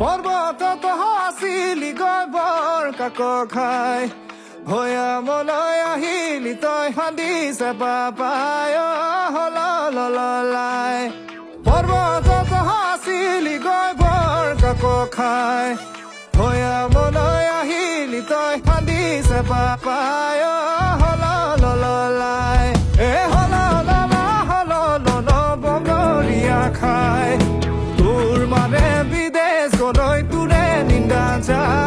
পৰ্বতত হাঁচিলি গৈ বৰ কাক খাই ভৈয়ামলৈ আহিলি তই সান্দিছে পাপাই হল ললাই পৰ্বতত হাঁচিলি গৈ বৰ কাক খাই ভৈয়ামলৈ আহিলি তই সান্দিছে পাপায় time